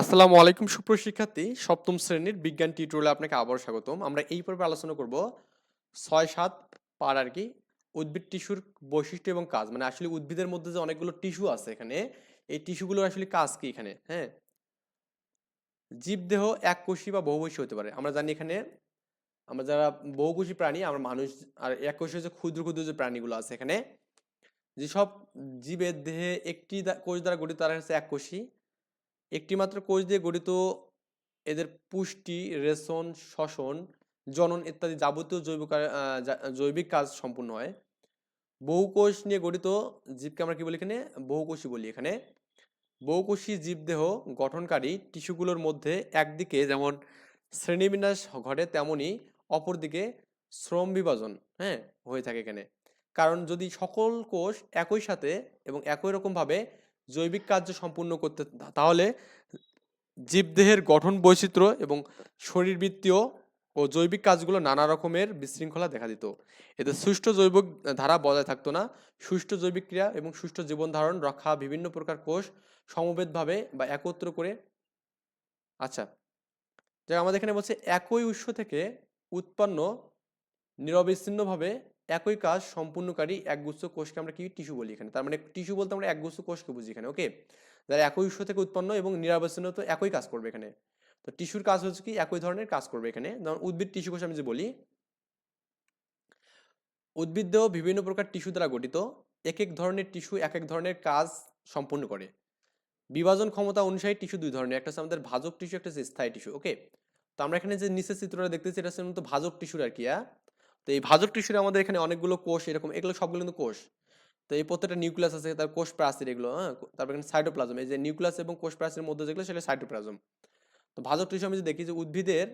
আসসালামু আলাইকুম সুপ্রশিক্ষার্থী সপ্তম শ্রেণির বিজ্ঞান টিউটোরিয়ালে আপনাকে আবার স্বাগতম। আমরা এই পর্বে আলোচনা করব ছয় সাত পার আর কি, উদ্ভিদ, টিস্যুর বৈশিষ্ট্য এবং কাজ। মানে আসলে উদ্ভিদের মধ্যে যে অনেকগুলো টিস্যু আছে এখানে, এই টিস্যুগুলোর আসলে কাজ কি এখানে? হ্যাঁ? জীবদেহ এককোষী বা বহুকোষী হতে পারে। আমরা জানি এখানে, আমরা যারা বহুকোষী প্রাণী, আমরা মানুষ, আর এক এককোষী হচ্ছে ক্ষুদ্র ক্ষুদ্র যে প্রাণীগুলো আছে এখানে। যেসব জীবের দেহে একটি কোষ দ্বারা গঠিত, তারা হচ্ছে এককোষী একটি মাত্র কোষ দিয়ে গঠিত এদের পুষ্টি, রেশন, শ্বসন, জনন ইত্যাদি যাবতীয় জৈব জৈবিক কাজ সম্পূর্ণ হয়। বহুকোষ নিয়ে গঠিত জীবকে আমরা কি বলি এখানে? বহুকোষী বলি এখানে। বহুকোষী জীবদেহ গঠনকারী টিস্যুগুলোর মধ্যে একদিকে যেমন শ্রেণীবিন্যাস ঘটে তেমনই অপরদিকে শ্রম বিভাজন হ্যাঁ হয়ে থাকে এখানে। কারণ যদি সকল কোষ একই সাথে এবং একই রকমভাবে জৈবিক কার্য সম্পূর্ণ করতে তাহলে জীবদেহের গঠন বৈচিত্র্য এবং শরীরবৃত্তীয় ও জৈবিক কাজগুলো নানা রকমের বিশৃঙ্খলা দেখা দিত। এতে সুষ্ঠু জৈব ধারা বজায় থাকতো না। সুষ্ঠু জৈবিক ক্রিয়া এবং সুষ্ঠু জীবন ধারণ রক্ষা বিভিন্ন প্রকার কোষ সমবেতভাবে বা একত্র করে আচ্ছা যাক আমাদের এখানে বলছে একই উৎস থেকে উৎপন্ন নিরবিচ্ছিন্নভাবে একই কাজ সম্পূর্ণকারী একগুচ্ছ কোষকে আমরা কি? টিস্যু বলি এখানে। তার মানে টিস্যু বলতে আমরা একগুচ্ছ কোষকে বুঝি এখানে ওকে যারা একই উৎস থেকে উৎপন্ন এবং নিরবিচ্ছিন্ন তো একই কাজ করবে এখানে। তো টিস্যুর কাজ হচ্ছে কি? একই ধরনের কাজ করবে এখানে। যেমন উদ্ভিদ টিস্যু কোষ আমি যে বলি, উদ্ভিদ বিভিন্ন প্রকার টিস্যু দ্বারা গঠিত। এক এক ধরনের টিস্যু এক এক ধরনের কাজ সম্পূর্ণ করে। বিভাজন ক্ষমতা অনুসারে টিস্যু দুই ধরনের, একটা হচ্ছে আমাদের ভাজক টিস্যু, একটা হচ্ছে স্থায়ী টিস্যু ওকে তো আমরা এখানে যে নিচের চিত্রটা দেখতেছি, এটা হচ্ছে ভাজক টিস্যুর আর কি হ্যাঁ? তো এই ভাজক টিস্যুর আমাদের এখানে অনেকগুলো কোষ, এরকম এগুলো সবগুলো কিন্তু কোষ। তো এই প্রত্যেকটা নিউক্লিয়াস আছে, তার কোষ প্রাচীর এগুলো হ্যাঁ? তারপর এখানে সাইটোপ্লাজম এই যে নিউক্লিয়াস এবং কোষ প্রাচীরের মধ্যে যেগুলো সেটা সাইটোপ্লাজম তো ভাজক টিস্যু আমি যে দেখি যে উদ্ভিদের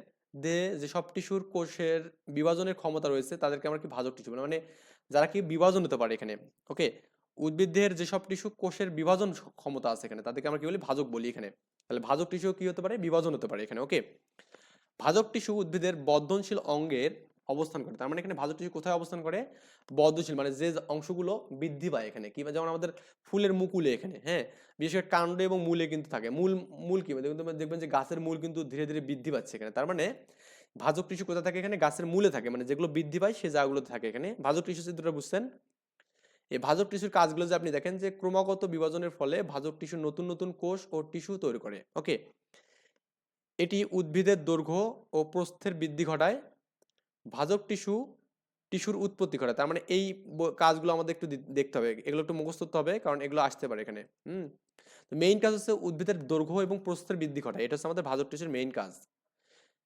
দেহে যে সব টিস্যুর কোষের বিভাজনের ক্ষমতা রয়েছে, তাদেরকে আমরা কি ভাজক টিস্যু বলি? মানে যারা কি বিভাজন হতে পারে এখানে ওকে উদ্ভিদ দেহের যেসব টিস্যু কোষের বিভাজন ক্ষমতা আছে এখানে, তাদেরকে আমরা কি বলি? ভাজক বলি এখানে। তাহলে ভাজক টিস্যু কি হতে পারে? বিভাজন হতে পারে এখানে ওকে ভাজক টিস্যু উদ্ভিদের বর্ধনশীল অঙ্গের অবস্থান করে। তার মানে এখানে ভাজক টিস্যু কোথায় অবস্থান করে? বদ্ধশীল মানে যে অংশগুলো বৃদ্ধি পায় এখানে। কি যেমন আমাদের ফুলের মুকুলে এখানে হ্যাঁ? বিশেষ করে কাণ্ড এবং মূলে কিন্তু থাকে। মূল মূল কি? তোমরা দেখবেন যে গাছের মূল কিন্তু ধীরে ধীরে বৃদ্ধি পাচ্ছে এখানে। তার মানে ভাজক টিস্যু কোথায় থাকে এখানে? গাছের মূলে থাকে মানে যেগুলো বৃদ্ধি পায় সে জায়গাগুলো থাকে এখানে। ভাজক টিস্যু চিত্রটা বুঝছেন? এই ভাজক টিস্যুর কাজগুলো যে আপনি দেখেন যে ক্রমাগত বিভাজনের ফলে ভাজক টিস্যু নতুন নতুন কোষ ও টিস্যু তৈরি করে। ওকে? এটি উদ্ভিদের দৈর্ঘ্য ও প্রস্থের বৃদ্ধি ঘটায়। ভাজক টিস্যু, টিস্যুর উৎপত্তি ঘটায়। তার মানে এই কাজগুলো আমাদের একটু দেখতে হবে। এগুলো একটু মুখস্থ করতে হবে, কারণ এগুলো আসতে পারে এখানে। হুম? তো মেইন কাজ হচ্ছে উদ্ভিদের দৈর্ঘ্য এবং প্রস্থের বৃদ্ধি ঘটায়। এটা হচ্ছে আমাদের ভাজক টিস্যুর মেইন কাজ।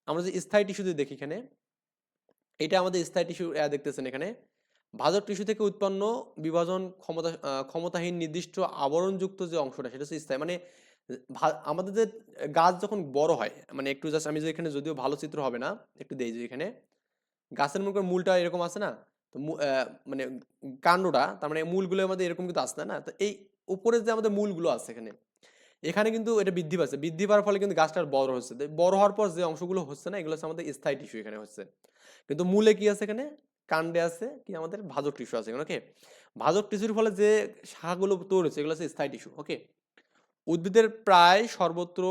আমরা যে স্থায়ী টিস্যু যদি দেখি এখানে, এটা আমাদের স্থায়ী টিস্যু দেখতেছেন এখানে। ভাজক টিস্যু থেকে উৎপন্ন বিভাজন ক্ষমতা ক্ষমতাহীন নির্দিষ্ট আবরণযুক্ত যে অংশটা, সেটা হচ্ছে স্থায়ী। মানে আমাদের যে গাছ যখন বড় হয় মানে একটু জাস্ট আমি যে এখানে যদিও ভালো চিত্র হবে না, একটু দেই যে এখানে। গাছের মনে করেন মূলটা এরকম আছে না? তো মানে কাণ্ডটা, তার মানে মূলগুলো আমাদের এরকম কিন্তু আসছে না? তো এই উপরে যে আমাদের মূলগুলো আছে এখানে এখানে কিন্তু এটা বৃদ্ধি পাচ্ছে। বৃদ্ধি পাওয়ার ফলে কিন্তু গাছটা বড় হচ্ছে। বড় হওয়ার পর যে অংশগুলো হচ্ছে না, এগুলো হচ্ছে আমাদের স্থায়ী টিস্যু এখানে হচ্ছে। কিন্তু মূলে কি আছে এখানে? কাণ্ডে আছে কি? আমাদের ভাজক টিস্যু আছে ওকে ভাজক টিস্যুর ফলে যে শাখাগুলো তৈরি হচ্ছে, এগুলো হচ্ছে স্থায়ী টিস্যু ওকে উদ্ভিদের প্রায় সর্বত্র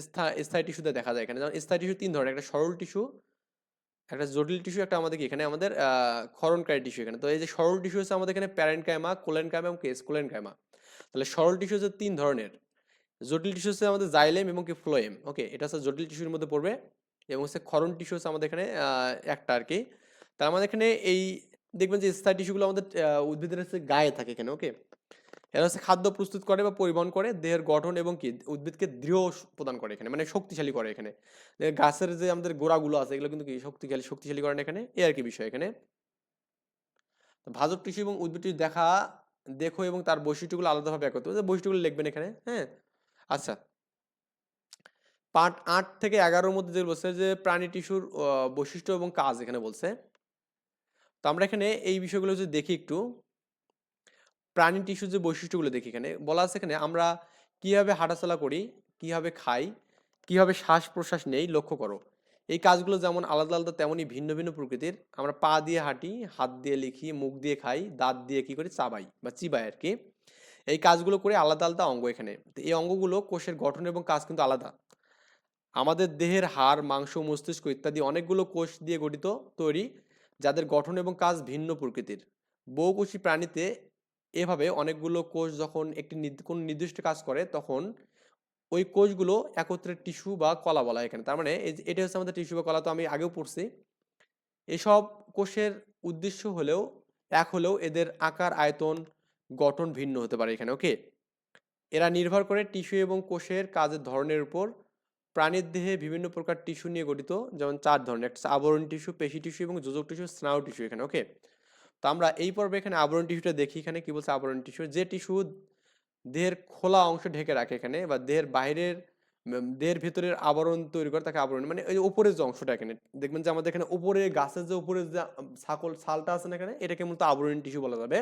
স্থা- স্থায়ী টিস্যুতে দেখা যায় এখানে। যেমন স্থায়ী টিস্যু তিন ধরনের, একটা সরল টিস্যু একটা জটিল টিস্যু একটা আমাদের কি? এখানে আমাদের ক্ষরণকারী টিস্যু এখানে। তো এই যে সরল টিস্যু হচ্ছে আমাদের এখানে প্যারেনকাইমা কোলেনকাইমা এবং স্কোলেনকাইমা তাহলে সরল টিস্যু হচ্ছে তিন ধরনের। জটিল টিস্যু হচ্ছে আমাদের জাইলেম এবং কি? ফ্লোয়েম ওকে এটা হচ্ছে জটিল টিস্যুর মধ্যে পড়বে। এবং হচ্ছে ক্ষরণ টিস্যু হচ্ছে আমাদের এখানে একটা আর কি। তার আমাদের এখানে এই, দেখবেন যে স্থায়ী টিস্যুগুলো আমাদের উদ্ভিদের হচ্ছে গায়ে থাকে এখানে ওকে এরা হচ্ছে খাদ্য প্রস্তুত করে বা পরিবহন করে, দেহের গঠন এবং কি উদ্ভিদকে দৃঢ় প্রদান করে এখানে মানে শক্তিশালী করে এখানে। গাছের যে আমাদের গোড়াগুলো আছে, এগুলো কিন্তু শক্তিশালী শক্তিশালী করেন এখানে? এ আর কি বিষয় এখানে। ভাজক টিস্যু এবং উদ্ভিদ টিস্যু দেখা, দেখো এবং তার বৈশিষ্ট্যগুলো আলাদাভাবে এক করতে হবে যে বৈশিষ্ট্যগুলো লিখবেন এখানে হ্যাঁ? আচ্ছা। পার্ট আট থেকে এগারোর মধ্যে যে বলছে যে প্রাণী টিস্যুর বৈশিষ্ট্য এবং কাজ এখানে বলছে। তো আমরা এখানে এই বিষয়গুলো যদি দেখি একটু। প্রাণী টিস্যু যে বৈশিষ্ট্যগুলো দেখি এখানে, বলা আছে এখানে, আমরা কীভাবে হাঁটাচলা করি, কীভাবে খাই, কীভাবে শ্বাস প্রশ্বাস নেই, লক্ষ্য করো। এই কাজগুলো যেমন আলাদা আলাদা তেমনই ভিন্ন ভিন্ন প্রকৃতির। আমরা পা দিয়ে হাঁটি, হাত দিয়ে লিখি, মুখ দিয়ে খাই, দাঁত দিয়ে কি করি, চাবাই বা চিবাই আর কি। এই কাজগুলো করে আলাদা আলাদা অঙ্গ এখানে। তো এই অঙ্গগুলো কোষের গঠন এবং কাজ কিন্তু আলাদা। আমাদের দেহের হাড়, মাংস, মস্তিষ্ক ইত্যাদি অনেকগুলো কোষ দিয়ে গঠিত, তৈরি, যাদের গঠন এবং কাজ ভিন্ন প্রকৃতির। বহুকোষী প্রাণীতে এভাবে অনেকগুলো কোষ যখন একটি কোনো নির্দিষ্ট কাজ করে, তখন ওই কোষগুলো একত্রে টিস্যু বা কলা বলা এখানে। তার মানে এটা হচ্ছে আমাদের টিস্যু বা কলা তো আমি আগেও পড়ছি। এসব কোষের উদ্দেশ্য হলেও, এক হলেও এদের আকার, আয়তন, গঠন ভিন্ন হতে পারে এখানে, ওকে? এরা নির্ভর করে টিস্যু এবং কোষের কাজের ধরনের উপর। প্রাণীর দেহে বিভিন্ন প্রকার টিস্যু নিয়ে গঠিত, যেমন চার ধরনের, একটা আবরণ টিস্যু, পেশি টিস্যু এবং যোজক টিস্যু, স্নায়ু টিস্যু এখানে, ওকে? তো আমরা এই পর্বে এখানে আবরণ টিস্যুটা দেখি। এখানে কি বলছে আবরণ টিস্যু যে টিস্যু দেহের খোলা অংশ ঢেকে রাখে এখানে বা দেহের বাইরের দেহের ভেতরের আবরণ তৈরি করে তাকে আবরণ মানে ওই উপরের যে অংশটা এখানে। দেখবেন যে আমাদের এখানে উপরে গাছের যে উপরে যে ছাকল, ছালটা আছে না এখানে, এটাকে মূলত আবরণ টিস্যু বলা যাবে।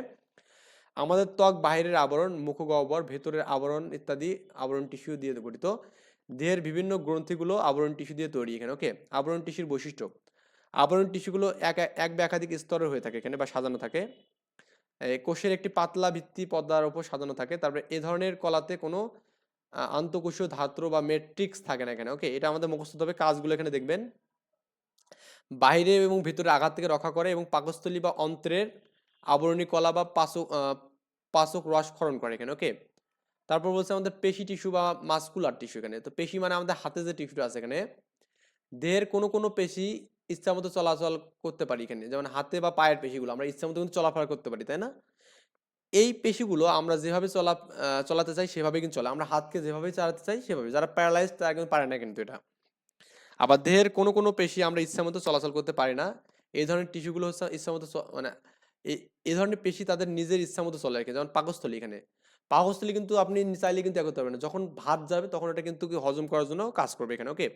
আমাদের ত্বক বাইরের আবরণ, মুখগহ্বর, ভেতরের আবরণ ইত্যাদি আবরণ টিস্যু দিয়ে গঠিত। দেহের বিভিন্ন গ্রন্থিগুলো আবরণ টিস্যু দিয়ে তৈরি এখানে ওকে আবরণ টিস্যুর বৈশিষ্ট্য। আবরণ টিস্যুগুলো এক এক বা একাধিক স্তরের হয়ে থাকে এখানে বা সাজানো থাকে। কোষের একটি পাতলা ভিত্তি পর্দার উপর সাজানো থাকে। তারপরে এ ধরনের কলাতে কোনো আন্তঃকোষীয় ধাত্র বা ম্যাট্রিক্স থাকে না এখানে। ওকে এটা আমাদের মুখস্থ হবে কাজগুলো এখানে দেখবেন। বাইরে এবং ভিতরে আঘাত থেকে রক্ষা করে এবং পাকস্থলী বা অন্ত্রের আবরণী কলা বা পাচক আহ, পাচক রস ক্ষরণ করে এখানে ওকে? তারপর বলছে আমাদের পেশি টিস্যু বা মাসকুলার টিস্যু এখানে। তো পেশি মানে আমাদের হাতে যে টিস্যুটা আছে এখানে দেহের কোনো কোনো পেশি ইচ্ছা মতো চলাচল করতে পারি এখানে। যেমন হাতে বা পায়ের পেশিগুলো, আমরা ইচ্ছা মতো কিন্তু চলাফেরা করতে পারি, তাই না? এই পেশিগুলো আমরা যেভাবে চলা চলাতে চাই সেভাবে কিন্তু চলে। আমরা হাতকে যেভাবে চালাতে চাই সেভাবে যারা প্যারালাইজ তারা কিন্তু পারে না কিন্তু এটা। আবার দেহের কোনো কোনো পেশি আমরা ইচ্ছা মতো চলাচল করতে পারি না। এই ধরনের টিস্যুগুলো হচ্ছে ইচ্ছা মতো মানে এই ধরনের পেশি তাদের নিজের ইচ্ছা মতো চলে রাখে যেমন পাকস্থলী এখানে। পাকস্থলী কিন্তু আপনি চাইলে কিন্তু করতে পারবেন যখন ভাত যাবে তখন এটা কিন্তু হজম করার জন্য কাজ করবে এখানে ওকে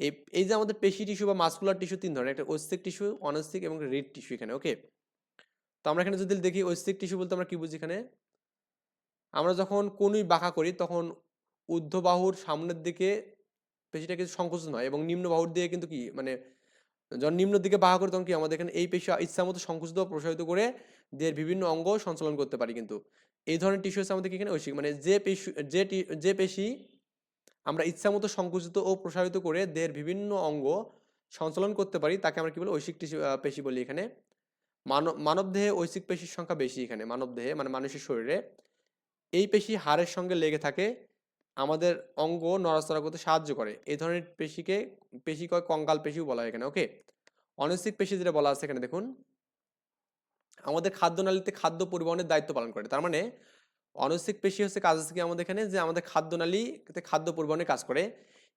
এই এই যে আমাদের পেশি টিস্যু বা মাসকুলার টিস্যু তিন ধরনের, একটা ঐস্থিক টিস্যু, অনৈস্থিক এবং রেড টিস্যু এখানে, ওকে? তো আমরা এখানে যদি দেখি ঐস্থিক টিস্যু বলতে আমরা কি বুঝি এখানে? আমরা যখন কোনই বাঁকা করি, তখন ঊর্ধ্ব বাহুর সামনের দিকে পেশিটা কিছু সংকোচন হয় এবং নিম্ন বাহুর দিকে কিন্তু কি মানে যখন নিম্ন দিকে বাঁকা করি, তখন কি আমাদের এখানে এই পেশি ইচ্ছা মতো সংকুচিত প্রসারিত করে দেহের বিভিন্ন অঙ্গ সঞ্চালন করতে পারি কিন্তু। এই ধরনের টিস্যু হচ্ছে আমাদের এখানে? ঐশিক মানে যে পেশি, যে যে পেশি আমরা ইচ্ছা মতো সংকুচিত ও প্রসারিত করে দেহের বিভিন্ন অঙ্গ সঞ্চালন করতে পারি, তাকে আমরা কি বলি? ঐশিক পেশি বলি এখানে। মানব মানব দেহে ঐশিক পেশির সংখ্যা বেশি এখানে, মানব দেহে মানে মানুষের শরীরে। এই পেশি হাড়ের সঙ্গে লেগে থাকে, আমাদের অঙ্গ নড়াচড়া করতে সাহায্য করে। এই ধরনের পেশিকে, পেশি কয় কঙ্কাল পেশিও বলা হয় এখানে, ওকে? অনৈসিক পেশি যেটা বলা আছে এখানে, দেখুন। আমাদের খাদ্যনালীতে খাদ্য পরিবহনের দায়িত্ব পালন করে, তার মানে অনৈসিক পেশি হচ্ছে কাজ আছে কি আমাদের এখানে? যে আমাদের খাদ্যনালীতে খাদ্য পরিবহনে কাজ করে।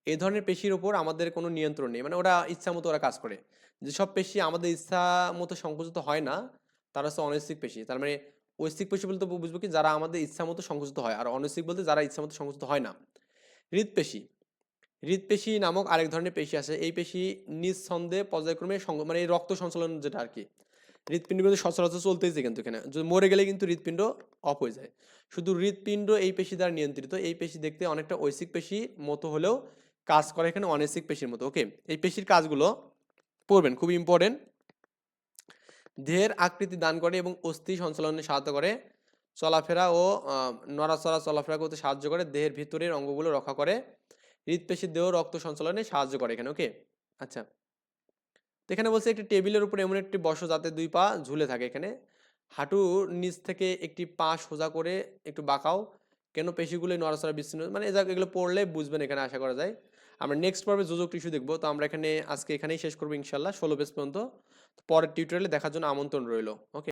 এই ধরনের পেশির ওপর আমাদের কোনো নিয়ন্ত্রণ নেই। মানে ওরা ইচ্ছা মতো ওরা কাজ করে। যেসব পেশি আমাদের ইচ্ছা মতো সংকুচিত হয় না, তারা হচ্ছে অনৈসিক পেশি। তার মানে ঐচ্ছিক পেশি বলতে বুঝব কি? যারা আমাদের ইচ্ছা মতো সংকুচিত হয়। আর অনৈসিক বলতে যারা ইচ্ছা মতো সংকুচিত হয় না। হৃদপেশি হৃদপেশি নামক আরেক ধরনের পেশি আছে। এই পেশি নিঃসন্দেহে পর্যায়ক্রমে মানে রক্ত সঞ্চালন যেটা আর কি। হৃদপিণ্ড কিন্তু সচরাচর চলতেইছে কিন্তু এখানে। যদি মরে গেলে কিন্তু হৃদপিণ্ড অফ হয়ে যায়। শুধু হৃদপিণ্ড এই পেশি দ্বারা নিয়ন্ত্রিত, এই পেশি দেখতে অনেকটা ঐশিক পেশি মতো হলেও কাজ করে এখানে অনৈসিক পেশির মতো ওকে এই পেশির কাজগুলো পড়বেন, খুব ইম্পর্টেন্ট দেহের আকৃতি দান করে এবং অস্থি সঞ্চালনে সাহায্য করে, চলাফেরা ও নড়াচড়া, চলাফেরা করতে সাহায্য করে, দেহের ভিতরের অঙ্গগুলো রক্ষা করে হৃদপেশির দেহ রক্ত সঞ্চালনে সাহায্য করে এখানে ওকে আচ্ছা। তো এখানে বলছে একটি টেবিলের উপর এমন একটি বসো যাতে দুই পা ঝুলে থাকে এখানে। হাঁটুর নিচ থেকে একটি পা সোজা করে একটু বাঁকাও। কেন পেশিগুলো নড়াচড়া বিচ্ছিন্ন মানে এগুলো পড়লে বুঝবেন এখানে আশা করা যায়। আমরা নেক্সট পর্বে যোজক টিস্যু দেখব। তো আমরা এখানে আজকে এখানেই শেষ করব ইনশাল্লাহ, ষোলো পেজ পর্যন্ত। পরের টিউটোরিয়ালে দেখার জন্য আমন্ত্রণ রইল। ওকে